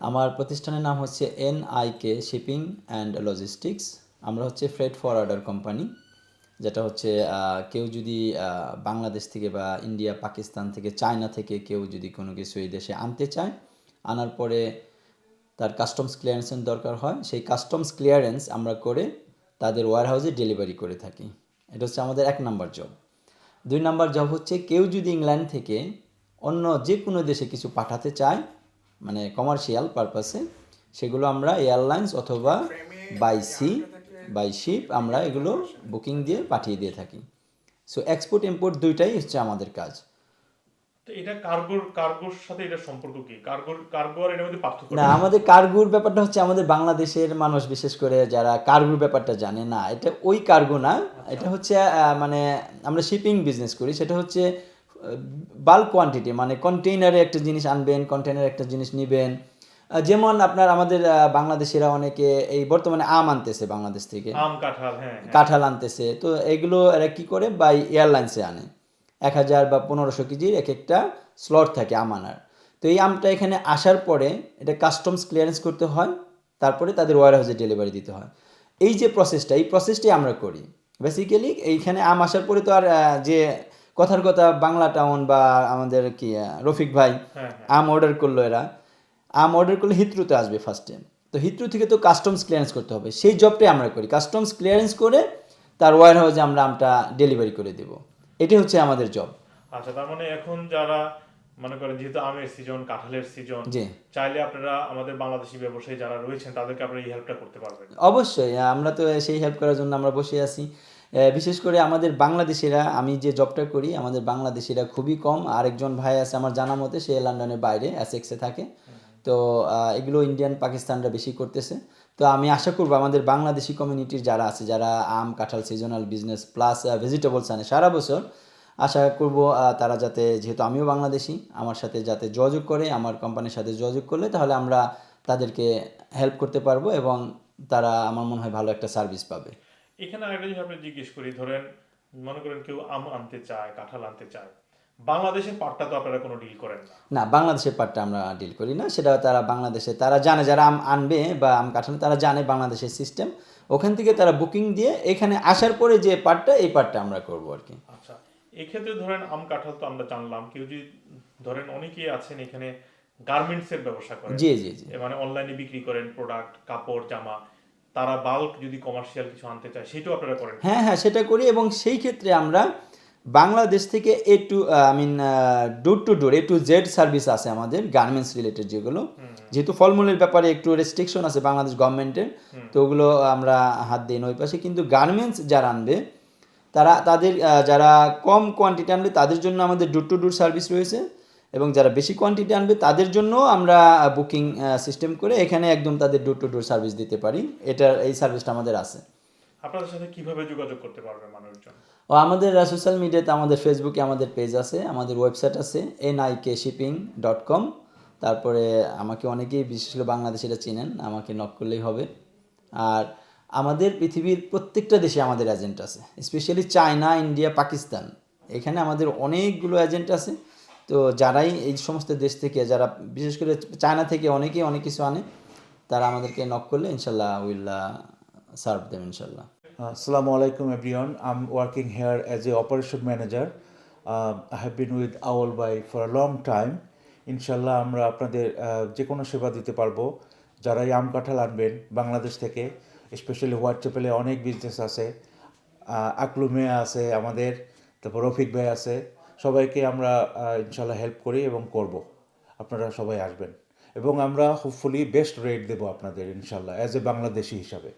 আমার প্রতিষ্ঠানের নাম হচ্ছে N I K shipping and logistics. আমরা হচ্ছে ফ্রেড ফরওয়ার্ডার কোম্পানি, যেটা হচ্ছে কেউ যদি বাংলাদেশ থেকে বা ইন্ডিয়া, পাকিস্তান থেকে, চায়না থেকে কেউ যদি কোনো কিছু এই দেশে আনতে চায়, আনার পরে তার কাস্টমস ক্লিয়ারেন্সের দরকার হয়। সেই কাস্টমস ক্লিয়ারেন্স আমরা করে তাদের ওয়ারহাউসে ডেলিভারি করে থাকি। এটা হচ্ছে আমাদের এক নাম্বার জব। দুই নাম্বার জব হচ্ছে কেউ যদি ইংল্যান্ড থেকে অন্য যে কোনো দেশে কিছু পাঠাতে চায় মানে কমার্শিয়াল পারপাসে সেগুলো আমরা এয়ারলাইন্স অথবা বাই সি বাই শিপ আমরা এগুলো বুকিং দিয়ে পাঠিয়ে দিয়ে থাকি। সো এক্সপোর্ট ইম্পোর্ট দুইটাই হচ্ছে আমাদের কাজ। এটা কার্গোর কার্গোর সাথে এটা সম্পর্ক কি? কার্গোর কার্গো আর এর মধ্যে পার্থক্য না আমাদের কার্গুর ব্যাপারটা হচ্ছে আমাদের বাংলাদেশের মানুষ বিশেষ করে যারা কার্গুর ব্যাপারটা জানে না এটা ওই কার্গো না এটা হচ্ছে মানে আমরা শিপিং বিজনেস করি সেটা হচ্ছে বাল্ক কোয়ান্টিটি মানে কন্টেইনারে একটা জিনিস আনবেন কন্টেইনারে একটা জিনিস নেবেন। যেমন আপনার আমাদের বাংলাদেশিরা অনেকে এই বর্তমানে আম আনতেছে বাংলাদেশ থেকে। আম কাঁঠাল হ্যাঁ হ্যাঁ। কাঁঠাল আনতেছে। তো এগুলো এরা কি করে? বাই এয়ারলাইন্সে আনে। এক হাজার বা পনেরোশো কেজির এক একটা স্লট থাকে আম আনার। তো এই আমটা এখানে আসার পরে এটা কাস্টমস ক্লিয়ারেন্স করতে হয় তারপরে তাদের ওয়ার হাউসে ডেলিভারি দিতে হয়। এই যে প্রসেসটা এই প্রসেসটাই আমরা করি। বেসিক্যালি এইখানে আম আসার পরে তো আর যে কথার কথা বাংলা টাউন বা আমাদের কি রফিক ভাই হ্যাঁ, আম অর্ডার করল এরা। আম অর্ডার করলে হিত্রুতে আসবে ফার্স্টে তো হিত্রু থেকে তো কাস্টমস ক্লিয়ারেন্স করতে হবে। সেই জবটাই আমরা করি। কাস্টমস ক্লিয়ারেন্স করে তার ওয়ার হাউসে আমরা আমটা ডেলিভারি করে দেব। এটাই হচ্ছে আমাদের জব আচ্ছা তার মানে এখন যারা মনে করেন যেহেতু আমের সিজন কাঁঠালের সিজন জি। চাইলে আপনারা আমাদের বাংলাদেশি ব্যবসায়ী যারা রয়েছেন তাদেরকে আপনারা এই হেল্পটা করতে পারবেন। অবশ্যই আমরা তো সেই হেল্প করার জন্য আমরা বসে আছি। বিশেষ করে আমাদের বাংলাদেশিরা, আমি যে জবটা করি, আমাদের বাংলাদেশিরা খুবই কম। আরেকজন ভাই আছে আমার জানা মতে, সে লন্ডনের বাইরে অ্যাসেক্সে থাকে। তো এগুলো ইন্ডিয়ান পাকিস্তানরা বেশি করতেছে। তো আমি আশা করব আমাদের বাংলাদেশি কমিউনিটির যারা আছে, যারা আম, কাঁঠাল সিজনাল বিজনেস প্লাস ভেজিটেবলস আনে সারা বছর, আশা করব তারা যাতে, যেহেতু আমিও বাংলাদেশি, আমার সাথে যাতে যোগাযোগ করে, আমার কোম্পানির সাথে যোগাযোগ করলে, তাহলে আমরা তাদেরকে হেল্প করতে পারব এবং তারা, আমার মনে হয় ভালো একটা সার্ভিস পাবে। এখানে আরেকটা জিনিস আপনি জিজ্ঞেস করি ধরেন মনে করেন কেউ আম আনতে চায় কাঁঠাল আনতে চায় বাংলাদেশের পাটটা তো আপনারা কোনো ডিল করেন না। না বাংলাদেশের পাটটা আমরা ডিল করি না সেটা তারা বাংলাদেশে তারা জানে যারা আম আনবে বা আম কাঠানো তারা জানে বাংলাদেশের সিস্টেম ওখান থেকে তারা বুকিং দিয়ে এখানে আসার পরে যে পাটটা এই পাটটা আমরা করব আর কি। আচ্ছা এক্ষেত্রে ধরেন আম কাঁঠাল তো আমরা জানলাম কেউ যদি ধরেন অনেকেই আছেন এখানে গার্মেন্টস এর ব্যবসা করেন। জি জি জি। মানে অনলাইনে বিক্রি করেন প্রোডাক্ট কাপড় জামা তারা বাল্ক যদি কমার্শিয়াল কিছু আনতে চায় সেটাও আপনারা করেন। হ্যাঁ হ্যাঁ সেটা করি এবং সেই ক্ষেত্রে আমরা বাংলাদেশ থেকে A to I mean door to door A to Z service আছে আমাদের গার্মেন্টস রিলেটেড যেগুলো। যেহেতু ফলমূলের ব্যাপারে একটু রেস্ট্রিকশন আছে বাংলাদেশ গভর্নমেন্টের তো ওগুলো আমরা হাত দিই না ওই পাশে। কিন্তু গার্মেন্টস যারা আনবে তারা তাদের যারা কম কোয়ান্টিটি আনবে তাদের জন্য আমাদের ডোর টু ডোর সার্ভিস রয়েছে। এবং যারা বেশি কোয়ান্টিটি আনবে তাদের জন্য আমরা বুকিং সিস্টেম করে এখানে একদম তাদের ডোর টু ডোর সার্ভিস দিতে পারি। এটা এই সার্ভিসটা আমাদের আছে। আপনাদের সাথে কীভাবে যোগাযোগ করতে পারবে মানুষজন? ও আমাদের সোশ্যাল মিডিয়াতে আমাদের ফেসবুকে আমাদের পেজ আছে আমাদের ওয়েবসাইট আছে N I K shipping dot com তারপরে আমাকে অনেকেই বিশেষ করে বাংলাদেশিরা চিনেন আমাকে নক করলেই হবে। আর আমাদের পৃথিবীর প্রত্যেকটা দেশে আমাদের এজেন্ট আছে স্পেশালি চায়না ইন্ডিয়া পাকিস্তান। এখানে আমাদের অনেকগুলো এজেন্ট আছে। তো যারাই এই সমস্ত দেশ থেকে যারা বিশেষ করে চায়না থেকে অনেকেই অনেক কিছু আনে তারা আমাদেরকে নক করলে ইনশাল্লাহ উইল সার্ভ দেম ইনশাল্লাহ Assalamu আলাইকুম everyone I'm working here as a operation manager. Um, I have been with Owl by for a long time. ইনশাল্লাহ আমরা আপনাদের আহ, যে কোনো সেবা দিতে পারব যারাই আম কাঁঠাল আনবেন বাংলাদেশ থেকে স্পেশালি হোয়াটসঅ্যাপে অনেক বিজনেস আছে আকলু মেয়া আছে আমাদের তারপর রফিক ভাই আছে সবাইকে আমরা ইনশাল্লাহ হেল্প করি এবং করব। আপনারা সবাই আসবেন। এবং আমরা হোপফুলি বেস্ট রেট দেবো আপনাদের ইনশাল্লাহ অ্যাজ এ বাংলাদেশি হিসাবে।